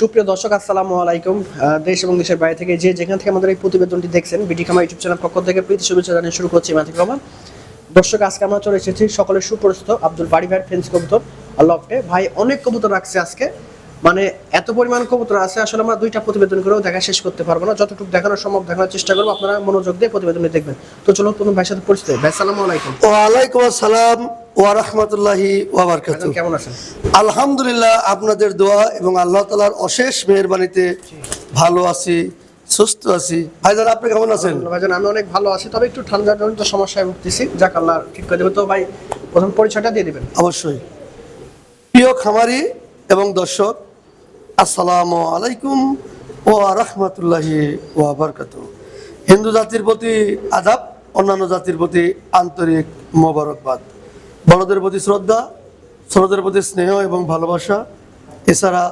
সুপ্রিয় দর্শক, আসসালামু আলাইকুম। দেশ এবং দেশের বাইরে থেকে যে যেখান থেকে আমাদের এই প্রতিবেদনটি দেখছেন, বিডি খামা ইউটিউব চ্যানেল পক্ষ থেকে প্রীতি শুভেচ্ছা জানিয়ে শুরু করছি মাথিক রহমান। দর্শক, আজকে আমরা চলে এসেছি সকলের সুপরিচিত আব্দুল বাড়ি ভাইয়ের ফেন্স কবুতর লফটে। ভাই, অনেক কবুতর রাখছে আজকে। মানে এত পরিমাণ কবুতর আছে, আসলে আমরা দুইটা প্রতিবেদন করেও দেখা শেষ করতে পারব না। যতটুকু দেখানো সম্ভব দেখানোর চেষ্টা করব, আপনারা মনোযোগ দিয়ে প্রতিবেদনটি দেখবেন। তো চলুন প্রথম ভাইয়ের সাথে পরিচিত ভাই সালামু আলাইকুম। ওয়ালাইকুম আসসালাম। ওয়া রাহমাতুল্লাহি ওয়া বারাকাতুহু। ভাইজান কেমন আছেন? আলহামদুলিল্লাহ আপনাদের দোয়া এবং আল্লাহ তাআলার অশেষ মেহেরবানিতে ভালো আছি সুস্থ আছি। ভাইজান আপনি কেমন আছেন? ভাইজান আমি অনেক ভালো আছি। তবে একটু ঠান্ডা জনিত সমস্যায় ভুগতেছি। যাক আল্লাহ ঠিক করে দেবে। তো ভাই প্রথম পরিচয়টা দিয়ে দিবেন। অবশ্যই। প্রিয় খামারি এবং দর্শক আসসালামু আলাইকুম ওয়া রাহমাতুল্লাহি ওয়া বারাকাতুহু। হিন্দু জাতির প্রতি আদাব অন্যান্য জাতির প্রতি আন্তরিক মোবারকবাদ। বড়দের প্রতি শ্রদ্ধা, ছোটদের প্রতি স্নেহ এবং ভালোবাসা। এছাড়া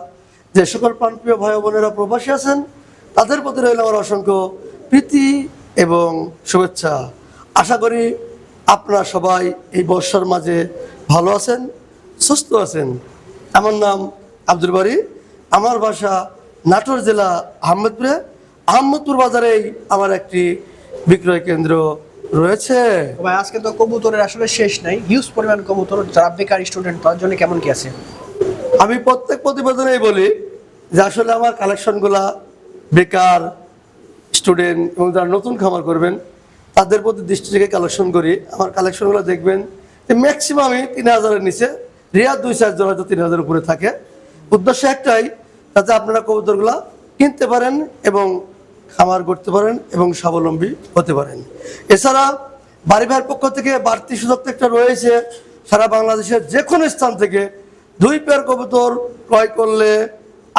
যে সকল প্রাণপ্রিয় ভাই বোনেরা প্রবাসী আছেন, তাদের প্রতি রইল আমার অসংখ্য প্রীতি এবং শুভেচ্ছা। আশা করি আপনারা সবাই এই বর্ষার মাঝে ভালো আছেন, সুস্থ আছেন। আমার নাম আব্দুল বাড়ি আমার বাসা নাটোর জেলা আহমেদপুরে। আহমেদপুর বাজারেই আমার একটি বিক্রয় কেন্দ্র রয়েছে? ভাই আজকে তো কবুতরের আসলে শেষ নাই। হিউজ পরিমাণ কবুতর যারা বেকার স্টুডেন্ট তার জন্য কেমন কি আছে? আমি প্রত্যেক প্রতিবেদনেই বলি যে আসলে আমার কালেকশনগুলা বেকার স্টুডেন্ট এবং যারা নতুন খামার করবেন তাদের প্রতি দৃষ্টি রেখে কালেকশন করি। আমার কালেকশনগুলো দেখবেন যে ম্যাক্সিমামই তিন হাজারের নিচে রিয়ার দুই চারজন হয়তো তিন হাজার উপরে থাকে। উদ্দেশ্য একটাই যাতে আপনারা কবুতরগুলা কিনতে পারেন এবং খামার করতে পারেন এবং স্বাবলম্বী হতে পারেন। এছাড়া বাড়ি ভাইয়ের পক্ষ থেকে বাড়তি সুযোগ তো একটা রয়েছে। সারা বাংলাদেশের যে কোনো স্থান থেকে দুই পেয়ার কবুতর ক্রয় করলে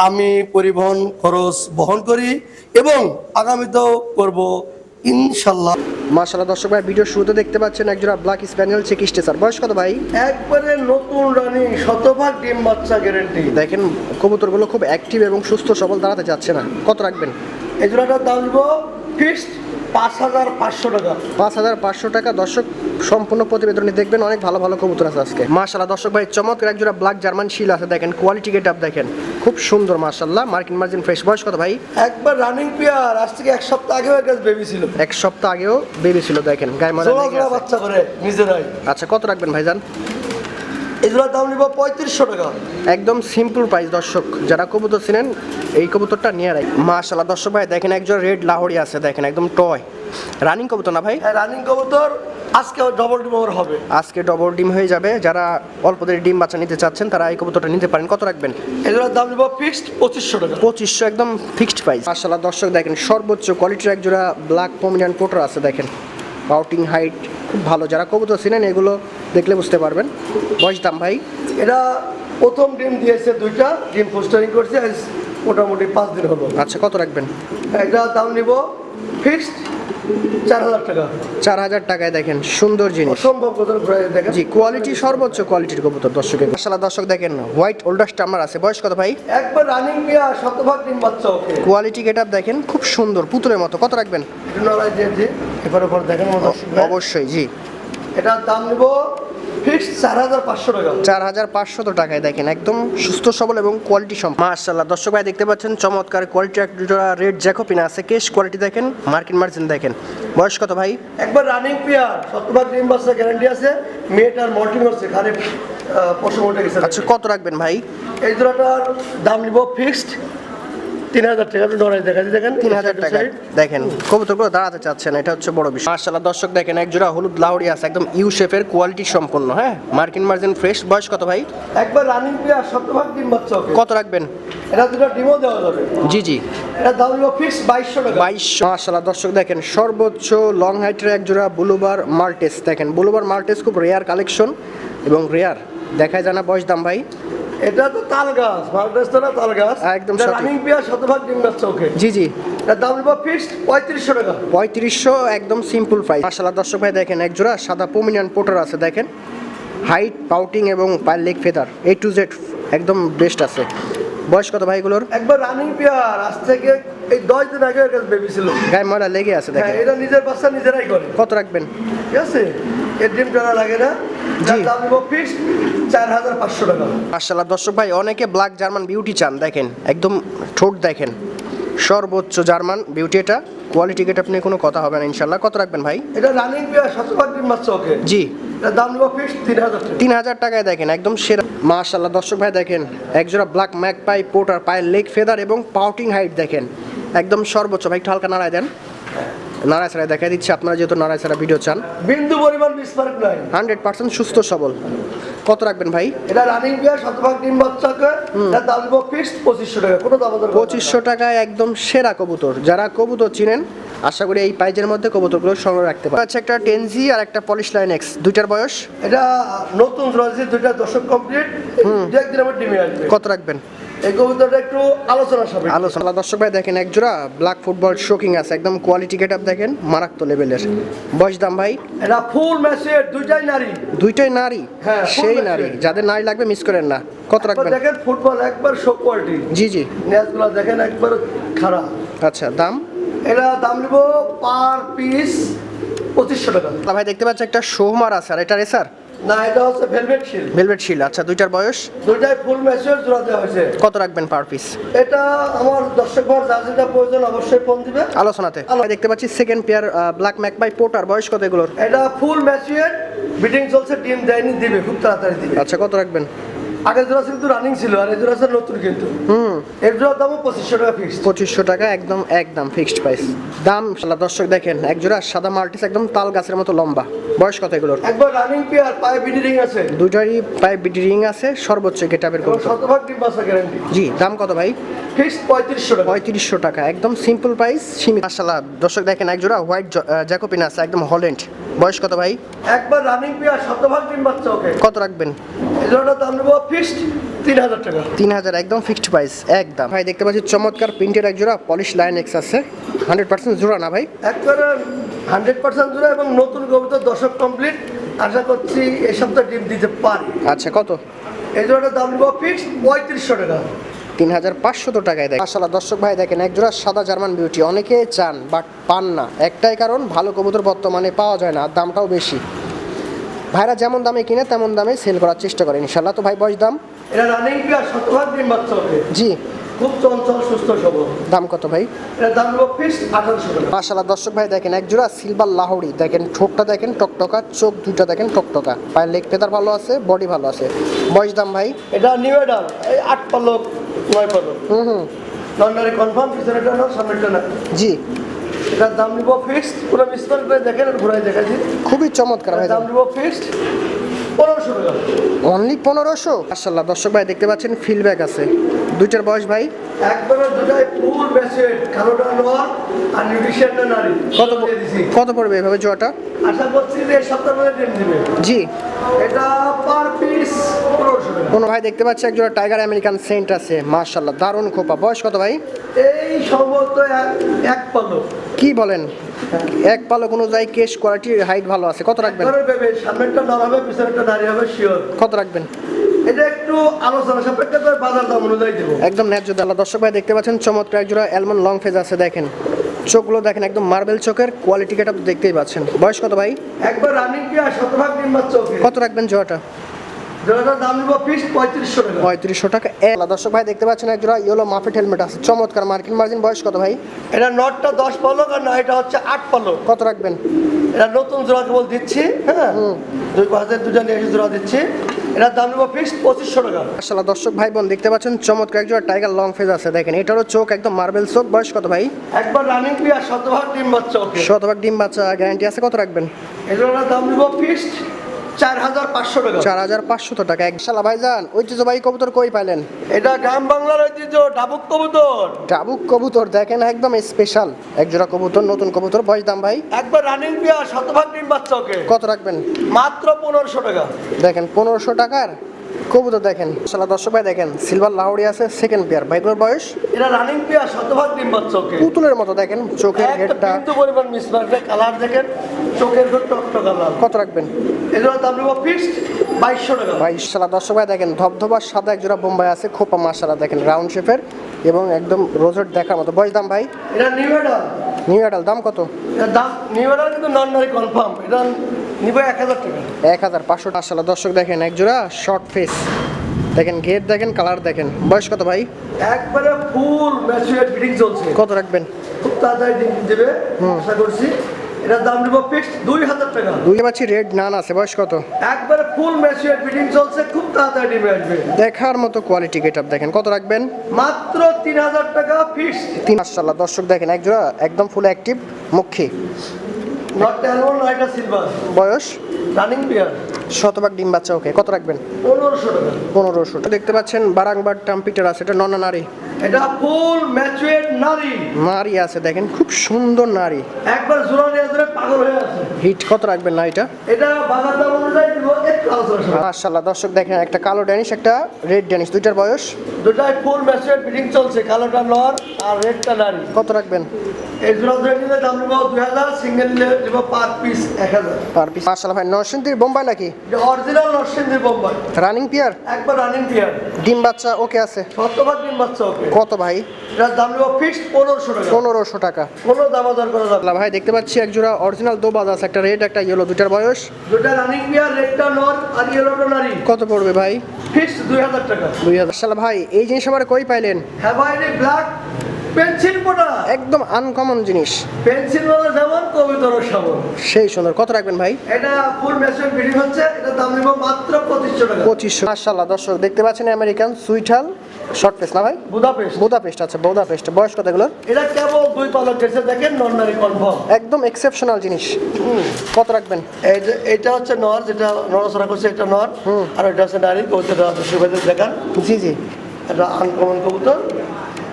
আমি পরিবহন খরচ বহন করি এবং আগামীতেও করব ইনশাল্লাহ। মাশাআল্লাহ দর্শক ভাই ভিডিও শুরুতে দেখতে পাচ্ছেন একজোড়া ব্ল্যাক স্প্যানিয়েল চেক স্টেসার বয়স কত ভাই? একবারে নতুন রানি শতভাগ ডিম বাচ্চা গ্যারেন্টি দেখেন কবুতরগুলো খুব অ্যাক্টিভ এবং সুস্থ সবল দাঁড়াতে যাচ্ছে না। কত রাখবেন? এই জোড়াটার দাম দিব ফিক্সড পাঁচ হাজার পাঁচশো টাকা। পাঁচ হাজার পাঁচশো টাকা। দর্শক সম্পূর্ণ প্রতিবেদনটি দেখবেন। অনেক ভালো ভালো কবুতর আছে আজকে। মাশাআল্লাহ দর্শক ভাই চমৎকার একজোড়া ব্ল্যাক জার্মান শিল আছে। দেখেন কোয়ালিটি গেট আপ দেখেন। খুব সুন্দর মাশাআল্লাহ। মার্কিন মার্জিন ফ্রেশ বয়স কত ভাই? একবার রানিং পেয়ার আজ থেকে এক সপ্তাহ আগেও এর কাছে বেবি ছিল। এক সপ্তাহ আগেও বেবি ছিল দেখেন। গায়ে আছে। বাচ্চা করে নিজেরাই। আচ্ছা কত রাখবেন ভাইজান? জোড়ার দাম নিব পঁয়ত্রিশশো টাকা। একদম সিম্পল প্রাইস দর্শক। যারা কবুতর ছিলেন এই কবুতরটা নিয়ে রাখ মাশাআল্লাহ দর্শক ভাই দেখেন একজন রেড লাহোরি আছে দেখেন একদম টয় রানিং কবুতর না ভাই? রানিং কবুতর আজকে ডবল ডিম ওভার হবে। আজকে ডবল ডিম হয়ে যাবে। যারা অল্প দিনের ডিম বাচ্চা নিতে চাচ্ছেন তারা এই কবুতরটা নিতে পারেন। কত রাখবেন? এগুলোর দাম নিব ফিক্সড পঁচিশশো টাকা। পঁচিশশো একদম ফিক্সড প্রাইস মাশাআল্লাহ দর্শক দেখেন সর্বোচ্চ কোয়ালিটির এক জোড়া ব্ল্যাক পমিনান পোটার আছে দেখেন। বাউটিং হাইট খুব ভালো। যারা কবুতর ছিলেন এগুলো দেখলে বুঝতে পারবেন। বয়স দাম ভাই? এটা প্রথম ডিম দিয়েছে দুইটা ডিম পোস্টারিং করছে মোটামুটি পাঁচ দিন হলো। আচ্ছা কত রাখবেন? এটা দাম নিব ফিক্সড চার হাজার টাকা। চার হাজার টাকায় দেখেন সুন্দর জিনিস। অসম্ভব ঘুরাই দেখেন। জি কোয়ালিটি সর্বোচ্চ কোয়ালিটির কবুতর দর্শকের। মাশাআল্লাহ দর্শক দেখেন হোয়াইট ওল্ডার স্টামার আছে। বয়স কত ভাই? একবার রানিং বিয়া শতভাগ ডিম বাচ্চা ওকে। কোয়ালিটি গেট আপ দেখেন খুব সুন্দর পুতুলের মতো। কত রাখবেন? এবার ওপর দেখেন আমার। অবশ্যই জি। এটার দাম নিব ফিক্সড চার হাজার পাঁচশত টাকায় দেখেন একদম সুস্থ সবল এবং কোয়ালিটি সম্পন্ন মার্শাল্লাহ দর্শক ভাই দেখতে পাচ্ছেন চমৎকার কোয়ালিটি একটা রেড জ্যাকোপিনা আছে। কেশ কোয়ালিটি দেখেন মার্কিন মার্জিন দেখেন। বয়স কত ভাই? একবার রানিং পেয়ার ডিম বাচ্চা গ্যারান্টি আছে। মেয়েটার মল্টিং হচ্ছে খালি পশু উঠে গেছে আচ্ছা কত রাখবেন ভাই? এই জোড়াটার দাম নিব ফিক্সড তিন হাজার টাকা দেখেন। তিন হাজার টাকা দেখেন কবুতরগুলো দাঁড়াতে চাচ্ছেন এটা হচ্ছে বড় বিষয়। মার্শাল্লাহ দর্শক দেখেন এক জোড়া হলুদ লাউড়ি আছে একদম ইউ শেপের কোয়ালিটি সম্পন্ন হ্যাঁ? মার্কিন মার্জিন ফ্রেশ বয়স কত ভাই? একবার রানিং পেয়ার শতভাগ ডিম বাচ্চা কত রাখবেন? এটা দুটো ডিমও দেওয়া যাবে। জি জি। এটা দাম নিব ফিক্সড বাইশশো টাকা। বাইশশো মার্শাল্লাহ দর্শক দেখেন সর্বোচ্চ লং হাইটের এক জোড়া বুলুবার মাল্টেস দেখেন বুলুবার মাল্টেস খুব রেয়ার কালেকশন এবং রেয়ার দেখায় জানা বয়স দাম ভাই। এটা তো তাল গাছ না তাল গাছ। একদম। রানিং পেয়ার শতভাগ ডিম বাচ্চা ওকে জি জি। দাম নিব ফিক্সড পঁয়ত্রিশশো টাকা। পঁয়ত্রিশশো একদম সিম্পল প্রাইস মার্শাল্লাহ দর্শক ভাই দেখেন এক জোড়া সাদা পোমিনিয়ান পোটার আছে দেখেন। হাইট পাউটিং এবং পায়ের leg feather A to Z একদম বেস্ট আছে। বয়স কত ভাইগুলোর? একবার রানিং পেয়ার আজ থেকে এই দশ দিন আগে বেবি ছিল। গায়ে ময়লা লেগে আছে হ্যাঁ দেখেন এটা নিজের বাচ্চা নিজেরাই করে। কত রাখবেন? ঠিক আছে? এর ডিম টানা লাগে না। মার্শাল্লাহ দর্শক ভাই অনেকে ব্ল্যাক জার্মান বিউটি চান দেখেন একদম ঠোঁট দেখেন। সর্বোচ্চ জার্মান বিউটি এটা কোয়ালিটি গেট আপনি কোনো কথা হবে না ইনশাল্লাহ কত রাখবেন ভাই? এটা রানিং ওকে জি। দাম ফিক্স তিন হাজার টাকায় দেখেন একদম সেরা। দর্শক ভাই দেখেন একজোড়া ব্ল্যাক ম্যাক পাই পোটার পায়ের লেগ ফেদার এবং পাউটিং হাইট দেখেন। একদম সর্বোচ্চ ভাই একটু হালকা নাড়ায় দেন। নাড়ায় ছাড়ায় দেখা দিচ্ছি। আপনারা যেহেতু নাড়ায় ছাড়া ভিডিও চান। বিন্দু পরিমাণ বিস্ফারক নাই হান্ড্রেড পার্সেন্ট সুস্থ সবল। কত রাখবেন ভাই? এটা রানিং পেয়ার শতভাগ ডিম বাচ্চাকে এটার দাম নিব ফিক্স পঁচিশশো টাকা। কোনো দাম পঁচিশশো টাকায় একদম সেরা কবুতর। যারা কবুতর চিনেন আশা করি এই পাইজের মধ্যে কবুতরগুলো সংগ্রহ রাখতে পারে আচ্ছা একটা টেনজি আর একটা পলিশ লাইন এক্স দুইটার বয়স? এটা নতুন রয়েছে দুইটা দশক কমপ্লিট দু একদিন আমার ডিমে আসবে। কত রাখবেন? এই কবুতরটা একটু আলোচনা সাপেক্ষে। আলোচনা। দর্শক ভাই দেখেন এক জোড়া ব্ল্যাক ফুটবল শোকিং আছে একদম কোয়ালিটি গেট আপ দেখেন মারাত্মক লেভেলের বয়স দাম ভাই? এটা ফুল ম্যাচের দুইটাই নারী। দুইটাই নারী? হ্যাঁ, সেই নারী। যাদের নারী লাগবে মিস করেন না। কত রাখবেন? দেখেন ফুটবল একবার শো কোয়ালিটি জি জি। ম্যাচগুলো দেখেন একবার খারাপ। আচ্ছা দাম? এটা দাম নিব পার পিস পঁচিশশো টাকা। ভাই দেখতে পাচ্ছি একটা সোহমার আছে আর এটা রেসার না এটা হচ্ছে ভেলভেট শিল ভেলভেট শিল আচ্ছা দুইটার বয়স? দুইটাই ফুল ম্যাচিওর জোড়া দেওয়া হয়েছে। কত রাখবেন পার পিস এটা আমার দর্শক ভার যা যেটা প্রয়োজন অবশ্যই ফোন দিবে। আলোচনাতে। আমরা দেখতে পাচ্ছি second pair black Mac by potter বয়স কত এগুলোর? এটা ফুল ম্যাচিওর বিটিং চলছে ডিম দেয়নি দিবে খুব তাড়াতাড়ি দিবে। আচ্ছা কত রাখবেন? আগের জোড়া কিন্তু রানিং ছিল আর এই জোড়া নতুন কিন্তু। হুম। এর জোড়ার দামও পঁচিশশো টাকা ফিক্সড পঁচিশশো টাকা একদম একদম ফিক্সড প্রাইস দাম শালা দর্শক দেখেন এক জোড়া সাদা মাল্টিস একদম তাল গাছের মতো লম্বা। বয়স কত এগুলোর? একবার রানিং পেয়ার পায়ে বিডি রিং আছে। দুইটারই পায়ে বিডি রিং আছে সর্বোচ্চ গেটাবের এবং শতভাগ ডিম বাসা গ্যারান্টি জি দাম কত ভাই? ফিক্সড পঁয়ত্রিশশো টাকা। পঁয়ত্রিশশো টাকা একদম সিম্পল প্রাইস সীমিত। মাসাল্লাহ দর্শক দেখেন এক জোড়া হোয়াইট জ্যাকোপিন আছে একদম হল্যান্ড বয়স কত ভাই? একবার রানিং পেয়ার শতভাগ ডিম বাচ্চা ওকে কত রাখবেন? এই দাম নেব ফিক্সড তিন হাজার টাকা। তিন হাজার একদম ফিক্সড প্রাইস একদম। ভাই দেখতে পাচ্ছি চমৎকার প্রিন্টের এক জোড়া পলিশ লাইন এক্স আছে। হান্ড্রেড পার্সেন্ট জোড়া না ভাই? একবারে হান্ড্রেড পার্সেন্ট জোড়া এবং নতুন কবিতা দশক কমপ্লিট আশা করছি এই সপ্তাহে ডিম দিতে পারি। আচ্ছা কত? এই জোড়াটার দাম নেব ফিক্সড পঁয়ত্রিশশো টাকা। তিন হাজার পাঁচশত টাকায় দেয় মাসাল্লাহ দর্শক ভাই দেখেন এক জোড়া সাদা জার্মান বিউটি অনেকে চান বাট পান না। একটাই কারণ ভালো কবুতর বর্তমানে পাওয়া যায় না আর দামটাও বেশি। ভাইরা যেমন দামে কিনে তেমন দামে সেল করার চেষ্টা করে ইনশাল্লাহ তো ভাই বয়স দাম? এটা রানিং প্লেয়ার বাচ্চা জি। খুব চঞ্চল সুস্থ সবল। দাম কত ভাই? এটা দাম নেব ফিক্সড আঠারোশো টাকা। মাশাল্লাহ দর্শক ভাই দেখেন এক জোড়া সিলভার লাহড়ি দেখেন ঠোঁটটা দেখেন টকটকা চোখ দুইটা দেখেন টকটকা। পায়ের লেগ ভালো আছে বডি ভালো আছে। বয়স দাম ভাই? এটা নিউ এডাল এই আট পালক নয় পালক। হুম হুম। কনফার্ম পিছনেটা না সামনেটা না জি। এটার দাম নিব ফিক্সড পুরো করে দেখেন আর ঘুরাই দেখাচ্ছি। খুবই চমৎকার ভাই এটার দাম নিব ফিক্সড পনেরোশো টাকা। অনলি পনেরোশো? মাশাল্লাহ দর্শক ভাই দেখতে পাচ্ছেন ফিলব্যাক আছে। দুইটার বয়স ভাই? একবারে দুটাই ফুল ব্যাচেট কালোটা নর আর নিউট্রিশনটা নারী। কত কত পড়বে এভাবে জোয়াটা? আশা করছি যে সপ্তাহের মধ্যে ডিম দিবে জি। এটা পার পিস কোনো ভাই দেখতে পাচ্ছি একজোড়া টাইগার আমেরিকান সেন্ট আছে মাশাল্লাহ দারুণ খোপা। বয়স কত ভাই? এই সম্ভবত এক- পালক কি বলেন? এক পালো পালক অনুযায়ী কেশ কোয়ালিটির হাইট ভালো আছে। কত রাখবেন? সামনেরটা নর হবে পিছনেরটা নারী হবে শিওর কত রাখবেন? এটা একটু আলোচনা সাপেক্ষে তো বাজার দাম অনুযায়ী দেবো। একদম ন্যায্য দালা দর্শক ভাই দেখতে পাচ্ছেন চমৎকার একজোড়া অ্যালমন্ড লং ফেজ আছে দেখেন। চোখগুলো দেখেন একদম মার্বেল চোখের কোয়ালিটি কেটা দেখতেই পাচ্ছেন। বয়স কত ভাই? একবার রানিং কি আর শতভাগ ডিম চোখ। কত রাখবেন জোয়াটা দাম নিব পঁয়ত্রিশশো টাকা। পঁয়ত্রিশশো টাকা। দর্শক ভাই দেখতে পাচ্ছেন একজোড়া ইয়েলো মাফেট হেলমেট আছে। চমৎকার মার্কিন মার্জিন বয়স কত ভাই? এটা নটটা দশ পালক আর না এটা হচ্ছে আট পালক। কত রাখবেন? এটা নতুন জোড়া কেবল দিচ্ছি হ্যাঁ? দুই পাশে দুজন নিয়ে এসে জোড়া দিচ্ছি। এটার দাম নেব পঁচিশশো টাকা। দর্শক ভাই বোন দেখতে পাচ্ছেন চমৎকার একজোড়া টাইগার লং ফেজ আছে। দেখেন এটারও চোখ একদম মার্বেল চোখ। বয়স কত ভাই? একবার রানিং শতভাগ ডিম বাচ্চা শতভাগ ডিম বাচ্চা গ্যারান্টি আছে। কত রাখবেন? এগুলোর দাম নেব ফিক্সড চার হাজার পাঁচশো টাকা। চার হাজার পাঁচশত টাকা এক শালা ভাইজান ঐতিহ্যবাহী কবুতর কই পাইলেন? এটা গ্রাম বাংলার ঐতিহ্য ডাবুক কবুতর। ডাবুক কবুতর দেখেন একদম স্পেশাল একজোড়া কবুতর নতুন কবুতর বয়স দাম ভাই? একবার রানিং প্লেয়ার শতভাগ ডিম বাচ্চা ওকে কত রাখবেন? মাত্র পনেরোশো টাকা। দেখেন পনেরোশো টাকার কবুতর দেখেন। দর্শক ভাই দেখেন সিলভার লাহড়ি আছে সেকেন্ড পেয়ার ভাইগুলোর বয়স? এটা রানিং শতভাগ ডিম ওকে পুতুলের মতো দেখেন চোখের হেডটা পরিমাণ কালার দেখেন চোখের কালার কত রাখবেন? এগুলোর দাম নেব ফিক্সড বাইশশো টাকা। দর্শক ভাই দেখেন ধবধবা সাদা একজোড়া বোম্বাই আছে খোপা দেখেন রাউন্ড শেপের এবং একদম রোজেট দেখার মতো। বয়স দাম ভাই? এটা নিউ এডাল নিউ অ্যাডাল দাম কত? দাম নিউ কিন্তু নন নারী কনফার্ম এটা নিব এক হাজার টাকা। এক হাজার পাঁচশো দর্শক দেখেন এক জোড়া শর্ট ফেস দেখেন ঘের দেখেন কালার দেখেন। বয়স কত ভাই? একবারে ফুল ফিটিং চলছে। কত রাখবেন? খুব তাড়াতাড়ি আশা করছি। এটার দাম নিব ফিক্সড দুই হাজার টাকা। দুই পাচ্ছি রেড নান আছে। বয়স কত? একবারে ফুল ম্যাচিওর ফিটিং চলছে খুব তাড়াতাড়ি ডিমে আসবে দেখার মতো কোয়ালিটি গেট দেখেন। কত রাখবেন? মাত্র তিন হাজার টাকা ফিক্স তিন মাসাল্লাহ দর্শক দেখেন এক জোড়া একদম ফুল অ্যাক্টিভ মুখী। নট ট্যালমন নয়টা সিলভার বয়স? রানিং বিয়ার শতভাগ ডিম বাচ্চা ওকে। কত রাখবেন? পনেরোশো টাকা। পনেরোশো দেখতে পাচ্ছেন বারাংবার টাম্পিটার আছে। এটা ননা নারী? এটা ফুল ম্যাচুয়ার নারী। নারী আছে দেখেন। খুব সুন্দর নারী। একবার জোড়া নিয়ে ধরে পাগল হয়ে আছে হিট কত রাখবেন না এটা এটা বাজার দাম অনুযায়ী দিব। মাশাল্লাহ দর্শক দেখেন একটা কালো ড্যানিশ একটা রেড ড্যানিশ। দুইটার বয়স? দুটাই ফুল ম্যাচুয়ার ফিটিং চলছে। কালোটা নর আর রেডটা নারী। কত রাখবেন? এই জোড়া ধরে নিলে দাম নিব দুই হাজার সিঙ্গেল নিলে দিব পার পিস এক হাজার। Per piece. মাশাল্লাহ ভাই নরসিংদীর বোম্বাই নাকি? Original Narsingdi Bombay. Running pair একবার রানিং পিয়ার ডিম বাচ্চা ওকে আছে। শতভাগ ডিম বাচ্চা ওকে। কত ভাই? এটার দাম নিব ফিক্সড পনেরোশো টাকা। পনেরোশো টাকা। কোনো দামাদার করা যাবে। ভাই দেখতে পাচ্ছি এক জোড়া অরিজিনাল দোবাজ আছে একটা রেড একটা ইয়েলো দুইটার বয়স। দুটা রানিং পিয়ার রেডটা নর আর ইয়েলোটা নারী। কত পড়বে ভাই? ফিক্সড দুই হাজার টাকা। দুই হাজার। সাল ভাই এই জিনিস আমার কই পাইলেন? হ্যাভাইনি ব্ল্যাক পেন্সিল পোটা একদম আনকমন জিনিস। পেন্সিল বলা যেমন কবিতর সামন সেই সুন্দর। কত রাখবেন ভাই? এটা ফুল মেশিন বিডিং হচ্ছে এটা দাম নিব মাত্র পঁচিশশো টাকা। পঁচিশশো। মাশাল্লাহ দর্শক দেখতে পাচ্ছেন আমেরিকান সুইঠাল শর্ট পেস না ভাই? বুদাপেস্ট। বুদাপেস্ট আছে বুদাপেস্ট। বয়স কত এগুলোর? এটা কেবল দুই পালক গেছে দেখেন নন নারী কনফার্ম। একদম এক্সেপশনাল জিনিস। কত রাখবেন? এই এটা হচ্ছে নর যেটা নড়াচড়া করছে এটা নর। আর এটা হচ্ছে নারী কবুতরটা সুবিধা দেখান। জি জি। এটা আনকমন কবুতর।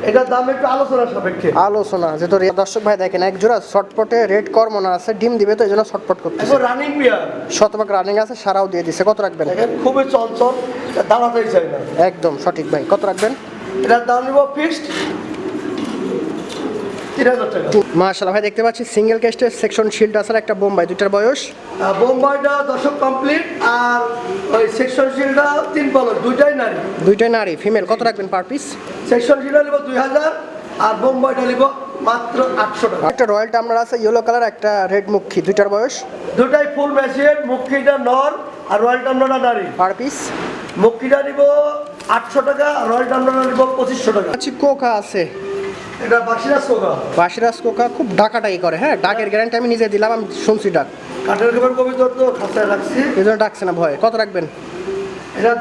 এটার দাম একটু আলোচনা সাপেক্ষে। আলোচনা যেহেতু রে- দর্শক ভাই দেখেন এক জোড়া শর্টপটে রেড কর্মনা আছে ডিম দিবে তো এই জন্য শর্টপট করতে এখন রানিং বিয়ার শতভাগ রানিং আছে সারাও দিয়ে দিছে। কত রাখবেন? দেখেন খুবই চঞ্চল দাঁড়াতেই চাই না। একদম সঠিক ভাই কত রাখবেন? এটার দাম নিব ফিক্সড মাশাল্লাহ ভাই দেখতে পাচ্ছি সিঙ্গেল কেস্টের সেকশন শিল্ড আছে একটা বোম্বাই দুইটার বয়স। বোম্বাইটা দশক কমপ্লিট আর ওই সেকশন শিলটা তিন পালক দুইটাই নারী। দুইটাই নারী ফিমেল কত রাখবেন পার পিস সেকশন শিলটা নিব দুই হাজার আর বোম্বাইটা নিব মাত্র আটশো টাকা। একটা রয়্যাল টামলার আছে ইয়েলো কালার একটা রেড মুখী দুইটার বয়স। দুটাই ফুল ম্যাচিয়ের মুখিটা নর আর রয়্যাল টামলাটা নারী। পার পিস মুখিটা নিব আটশো টাকা রয়্যাল টামলাটা নিব পঁচিশশো টাকা। আচ্ছা কোকা আছে। এটা বাসিরা সোগা বাসিরাজ কোকা খুব ডাকাটাই করে হ্যাঁ ডাকের গ্যারান্টি আমি নিজে দিলাম আমি শুনছি ডাক কাঠের খাবার কবিতর তো খাঁচায় রাখছি। এই জন্য ডাকছে না ভয়। কত রাখবেন?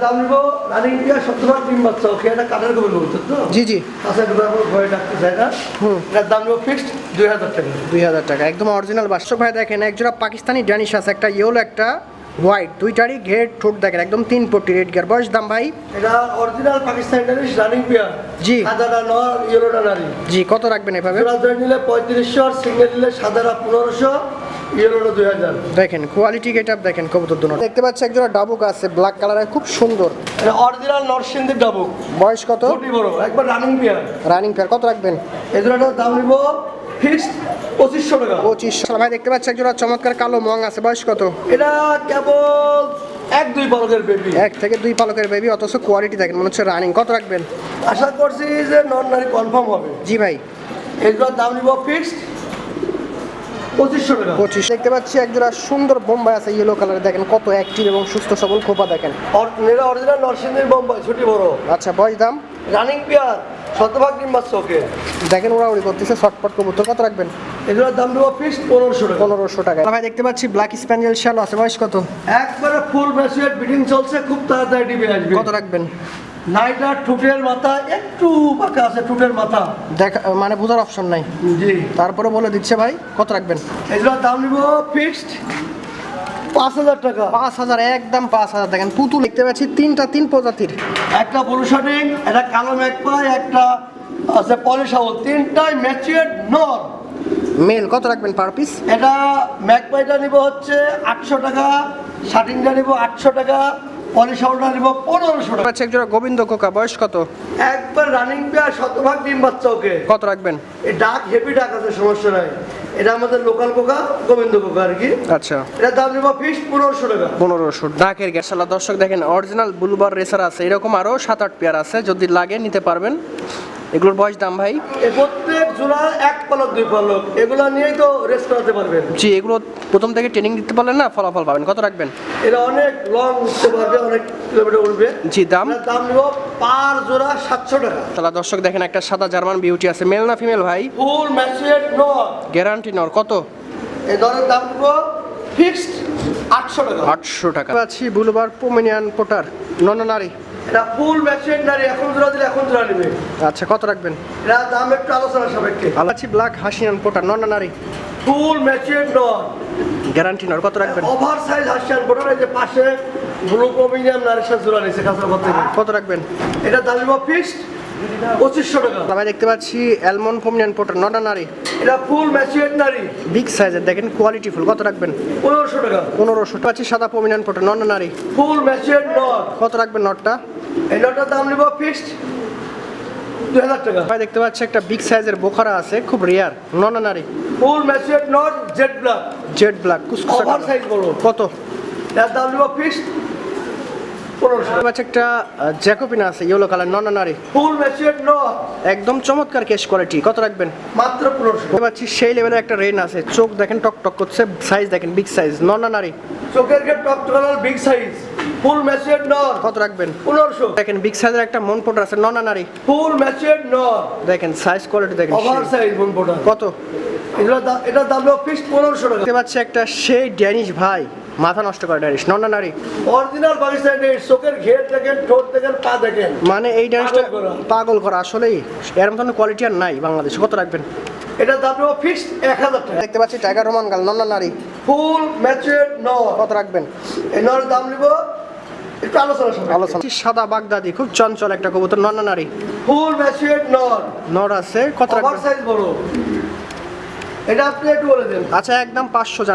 দাম নিব রানিং দিয়া সত্তর ডিম বাচ্চা ওকে এটা কাঠের কবির কবিতর তো? জি জি। কাঁচায় ঢুকার পর ভয়ে ডাকতে চায় না। এটার দাম নিব ফিক্সড দুই হাজার টাকা। দুই হাজার টাকা একদম অরিজিনাল বাসক ভাই দেখেন একজোড়া পাকিস্তানি ড্যানিশ আছে একটা ইয়েলো একটা হোয়াইট দুইটারই ঘের ঠোঁট দেখেন একদম তিন পট্টি রেড গিয়ার বয়স দাম ভাই? এটা অরিজিনাল পাকিস্তানি রানিং পেয়ার জি। সাদাটা নর ইয়েলোটা নারী। জি কত রাখবেন এভাবে? জোড়া জোড়া নিলে পঁয়ত্রিশশো আর সিঙ্গেল নিলে সাদাটা পনেরোশো ইয়েলোটা দুই হাজার। দেখেন কোয়ালিটি গেট আপ দেখেন কবুতর দুটো দেখতে পাচ্ছি একজোড়া ডাবুক আছে ব্ল্যাক কালারের খুব সুন্দর। অরিজিনাল নরসিংদীর ডাবুক। বয়স কত? বড় একবার রানিং পেয়ার রানিং পেয়ার কত রাখবেন? এই জোড়াটার দাম নিব ফিক্সড পঁচিশশো টাকা ভাই দেখতে পাচ্ছি একজোড়া চমৎকার কালো মং আছে। বয়স কত? এটা কেবল এক দুই পালকের বেবি এক থেকে দুই পালকের বেবি অথচ কোয়ালিটি দেখেন মনে হচ্ছে রানিং কত রাখবেন? আশা করছি যে নন নারী কনফার্ম হবে। জি ভাই। এগুলোর দাম নিব ফিক্সড পঁচিশশো টাকা পঁচিশ। দেখতে পাচ্ছি একজোড়া সুন্দর বোম্বাই আছে ইয়েলো কালার দেখেন কত অ্যাক্টিভ এবং সুস্থ সবল খোপা দেখেন। অরিজিনাল বোম্বাই ছুটি বড়। আচ্ছা বয়স দাম? রানিং পেয়ার শতভাগ ডিম বাচ্চা ওকে দেখেন ওড়াউড়ি করতেছে শর্টপট কবুতর কত রাখবেন? এগুলোর দাম নেব ফিক্সড পনেরোশো টাকা। পনেরোশো টাকা। ভাই দেখতে পাচ্ছি ব্ল্যাক স্প্যানিয়েল শ্যালো আছে বয়স কত? একবারে ফুল ম্যাচুয়েট বিডিং চলছে খুব তাড়াতাড়ি ডিবে আসবে। কত রাখবেন? নাইটা ঠুটের মাথা একটু পাকা আছে ঠুটের মাথা। দেখা মানে বোঝার অপশন নাই। জি। তারপরে বলে দিচ্ছে ভাই কত রাখবেন? এগুলোর দাম নিব ফিক্সড পাঁচ হাজার টাকা। পাঁচ হাজার একদম পাঁচ হাজার। দেখেন পুতুল দেখতে পাচ্ছি তিনটা তিন প্রজাতির। একটা একটা কালো ম্যাকপাই একটা আছে তিনটাই নর। মেল কত রাখবেন পার পিস এটা ম্যাকপাইটা নিব হচ্ছে আটশো টাকা শার্টিংটা নিব আটশো টাকা নিব পনেরোশো টাকা। একজোড়া গোবিন্দ কোকা বয়স কত? একবার রানিং পেয়ার শতভাগ ডিম বাচ্চা ওকে। কত রাখবেন? এই ডাক হেভি ডাক আছে সমস্যা নাই। এটা আমাদের লোকাল কোকা গোবিন্দ কোকা আর কি। আচ্ছা। এটা দাম নেব ফিক্স পনেরোশো টাকা। পনেরোশো ডাকের গ্যাসালা দর্শক দেখেন অরিজিনাল বুলবার রেসার আছে। এরকম আরও সাত আট পেয়ার আছে যদি লাগে নিতে পারবেন। এগুলোর বয়স দাম ভাই? প্রত্যেক জোড়া এক পালক দুই পালক এগুলো নিয়েই তো রেস করাতে পারবেন। জি এগুলো প্রথম থেকে ট্রেনিং দিতে পারলেন না ফলাফল পাবেন? কত রাখবেন? এরা অনেক লং উঠতে পারবে অনেক কিলোমিটার উঠবে। জি দাম? দাম নিব পার জোড়া সাতশো টাকা। তাহলে দর্শক দেখেন একটা সাদা জার্মান বিউটি আছে। মেল না ফিমেল ভাই? ফুল ম্যাচুয়েট নট গ্যারান্টি নর কত? এই দরের দাম নিব ফিক্সড আটশো টাকা। আটশো টাকা। আছি বুলবার পোমেনিয়ান পোটার নন নারী। এটা ফুল ম্যাচুয়েট নারী এখন জোড়া দিলে এখন জোড়া নেবে। আচ্ছা কত রাখবেন? এটা দাম একটু আলোচনা সাপেক্ষে। আলাচি ব্ল্যাক হাসিয়ান পোটা নন নারী। ফুল ম্যাচিউর নন গ্যারান্টি নর কত রাখবেন? ওভার সাইজ হাসিয়ান পোটা এই যে পাশে ব্লু কমিনিয়াম সাথে জোড়া নিয়েছে কাঁচাপাত কত রাখবেন? এটা দাম ফিক্সড পঁচিশশো টাকা। ভাই দেখতে পাচ্ছি অ্যালমন্ড পোমিনিয়ান পোটার নন নারী এটা ফুল ম্যাচুয়েট নারী। বিগ সাইজের দেখেন কোয়ালিটি ফুল কত রাখবেন? পনেরোশো টাকা। পনেরোশো। পাচ্ছি সাদা পোমিনিয়ান পোটার নন নারী ফুল ম্যাচুয়েট নট কত রাখবেন নটটা? এই নটটার দাম নিব ফিক্সড দুই হাজার টাকা। ভাই দেখতে পাচ্ছি একটা বিগ সাইজের বোখারা আছে খুব রেয়ার নন নারী ফুল ম্যাচুয়েট নট জেড ব্ল্যাক জেড ব্ল্যাক কুসকুসা কত? এর দাম নিব ফিক্সড একটা জ্যাকোপিনা আছে ইয়েলো কালার নন নারী ফুল একদম চমৎকার কেশ কোয়ালিটি কত রাখবেন? মাত্র সেই লেভেলের একটা রেন আছে চোখ দেখেন টক টক করছে সাইজ দেখেন বিগ সাইজ নন নারী চোখের কালার বিগ সাইজ ফুল কত রাখবেন? দেখেন বিগ সাইজের একটা মন পোটার আছে নন নারী ফুল দেখেন সাইজ কোয়ালিটি দেখেন ওভার সাইজ বোটা কত? দাম এটার দাম ফিক্সড টাকা। দেখতে পাচ্ছি একটা সেই ড্যানিশ ভাই মাথা নষ্ট করে ড্যানিশ। নন নারী। অরিজিনাল পাকিস্তানি চোখের ঘের দেখেন ঠোঁট দেখেন পা দেখেন। মানে এই ড্যানিশটা পাগল করা। আসলেই। এর মতন কোয়ালিটি আর নাই বাংলাদেশে। কত রাখবেন? এটার দাম হলো ফিক্সড এক হাজার টাকা। দেখতে পাচ্ছি টাইগার রোমান গাল নন নারী। ফুল ম্যাচুয়েট নট কত রাখবেন? এই নরের দাম নিব একটু আলোচনা সাপেক্ষে। আলোচনা। সাদা বাগদাদি খুব চঞ্চল একটা কবুতর নন নারী। ফুল নর। আছে কত ওভার রাখবেন? সাইজ বড়। এটা আপনি একটু বলে দেন। আচ্ছা একদম পাঁচশো জান